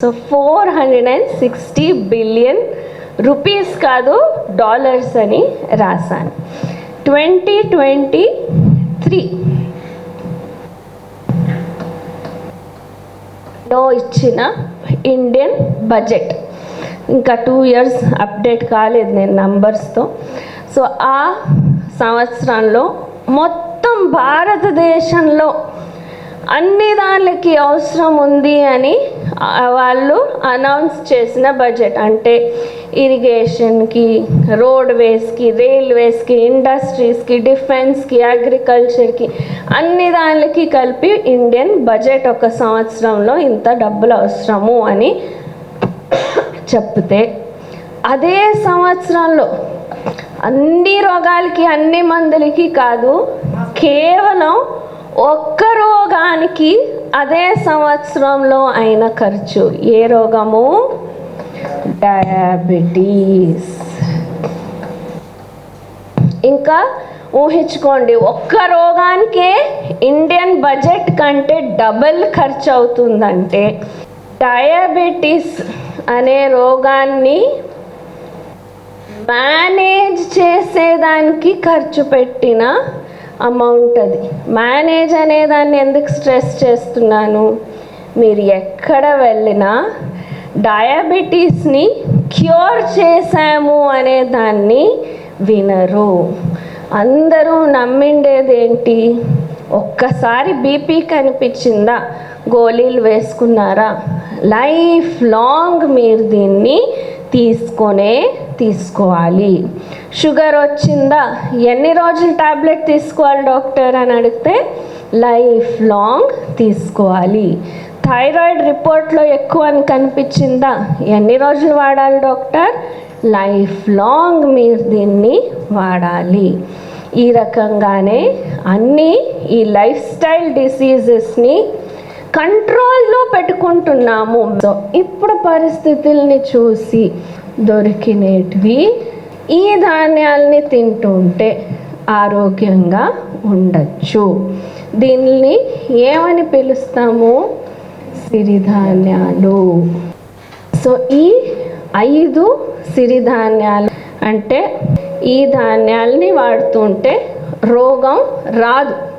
So four hundred and sixty billion rupees కాదు dollars అని రాశాను. ట్వంటీ ట్వంటీ త్రీ లో ఇచ్చిన ఇండియన్ బడ్జెట్ ఇంకా టూ ఇయర్స్ అప్డేట్ కాలేదు నేను నంబర్స్తో సో ఆ సంవత్సరంలో మొత్తం భారతదేశంలో అన్ని దానికి అవసరం ఉంది అని వాళ్ళు అనౌన్స్ చేసిన బడ్జెట్ అంటే ఇరిగేషన్కి రోడ్వేస్కి రైల్వేస్కి ఇండస్ట్రీస్కి డిఫెన్స్కి అగ్రికల్చర్కి అన్ని దానికి కలిపి ఇండియన్ బడ్జెట్ ఒక సంవత్సరంలో ఇంత డబ్బులు అవసరము అని చెప్తే అదే సంవత్సరంలో అన్ని రోగాలకి అన్ని మందులకి కాదు కేవలం ఒక్క రోగానికి అదే సంవత్సరంలో అయిన ఖర్చు. ఏ రోగము? డయాబెటీస్. ఇంకా ఊహించుకోండి ఒక్క రోగానికే ఇండియన్ బడ్జెట్ కంటే డబల్ ఖర్చు అవుతుందంటే డయాబెటీస్ అనే రోగాన్ని మేనేజ్ చేసేదానికి ఖర్చు పెట్టిన అమౌంట్ అది మేనేజ్ అనే దాన్ని ఎందుకు స్ట్రెస్ చేస్తున్నాను? మీరు ఎక్కడ వెళ్ళినా డయాబెటీస్ని క్యూర్ చేశాము అనే దాన్ని వినరు. అందరూ నమ్మిండేది ఏంటి ఒక్కసారి బీపీ కనిపించిందా? గోళీలు వేసుకున్నారా? లైఫ్ లాంగ్ మీరు దీన్ని తీసుకొనే తీసుకోవాలి. షుగర్ వచ్చిందా? ఎన్ని రోజులు టాబ్లెట్ తీసుకోవాలి డాక్టర్ అని అడిగితే లైఫ్ లాంగ్ తీసుకోవాలి. థైరాయిడ్ రిపోర్ట్లో ఎక్కువ అని కనిపించిందా? ఎన్ని రోజులు వాడాలి డాక్టర్? లైఫ్ లాంగ్ మీరు దీన్ని వాడాలి. ఈ రకంగానే అన్నీ ఈ లైఫ్ స్టైల్ డిసీజెస్ని కంట్రోల్లో పెట్టుకుంటున్నాము. సో ఇప్పుడు పరిస్థితుల్ని చూసి దొరికినటివి. ఈ ధాన్యాల్ని తింటుంటే ఆరోగ్యంగా ఉండొచ్చు. దీన్ని ఏమని పిలుస్తాము? సిరిధాన్యాలు. సో ఈ ఐదు సిరిధాన్యాలు అంటే ఈ ధాన్యాల్ని వాడుతుంటే రోగం రాదు.